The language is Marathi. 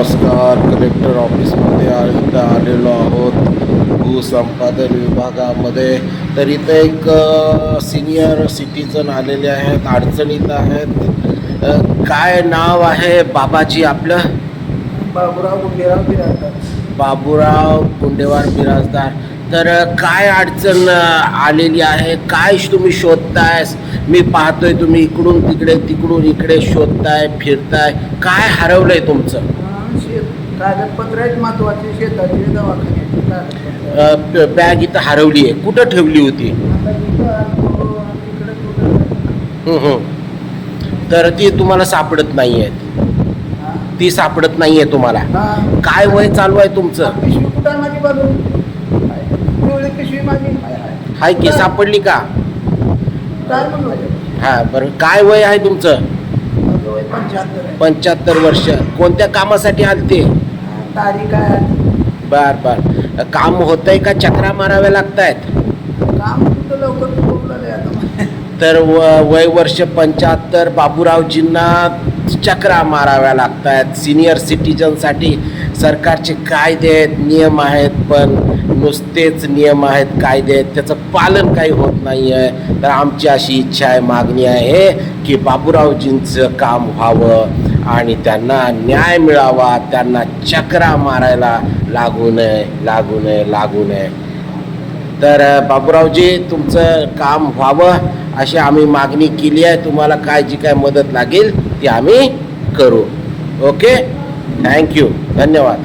नमस्कार कलेक्टर ऑफिसमध्ये आ- इथं आलेलो आहोत. भूसंपादन विभागामध्ये. तर इथं एक सिनियर सिटीजन आलेले आहेत अडचणीत आहेत. काय नाव आहे बाबाजी आपलं? बाबुराव गुंडेराव बिराजदार. बाबूराव गुंडेवार बिराजदार. तर काय अडचण आलेली आहे? काय तुम्ही शोधताय? मी पाहतोय तुम्ही इकडून तिकडे तिकडून इकडे शोधताय फिरताय. काय हरवलंय तुमचं? कागदपत्र आहेत महत्त्वाचे शेताचे दवाखान्याचे कागदपत्र अ, ब- बॅग इथं हरवली आहे. कुठं ठेवली होती? आता इथं तो तिकडे कुठं हं, हं. तर ती तुम्हाला सापडत नाही आहे हा? ती सापडत नाही आहे तुम्हाला. हा. काय वय चालू आहे तुमचं? पिशवी कुठं आहे माझी बाजू पिवळी पिशवी माझी. हाय की सापडली का? काय म्हणून हा बरं. काय वय आहे तुमचं? पंच्याहत्तर आहे. पंच्याहत्तर वर्ष. कोणत्या कामासाठी आलते? तारीख आहे. बर बर. काम होतंय का? चक्रा माराव्या लागतायत? काम कुठं लवकर आता. तर व वय वर्ष पंच्याहत्तर बाबूरावजींना चक्रा माराव्या लागत आहेत सिनियर सिटीजनसाठी सरकारचे कायदे आहेत नियम आहेत पण नुसतेच नियम आहेत कायदे आहेत. त्याचं पालन काही होत नाही आहे तर आमची अशी इच्छा आहे मागणी आहे की बाबूरावजींचं काम व्हावं. आणि त्यांना न्याय मिळावा त्यांना चक्रा मारायला लागू नये लागू नये लागू नये. तर बाबूरावजी तुमचं काम व्हावं अशी आम्ही मागणी केली आहे. तुम्हाला काय जी काय मदत लागेल ती आम्ही करू. ओके? थँक्यू धन्यवाद.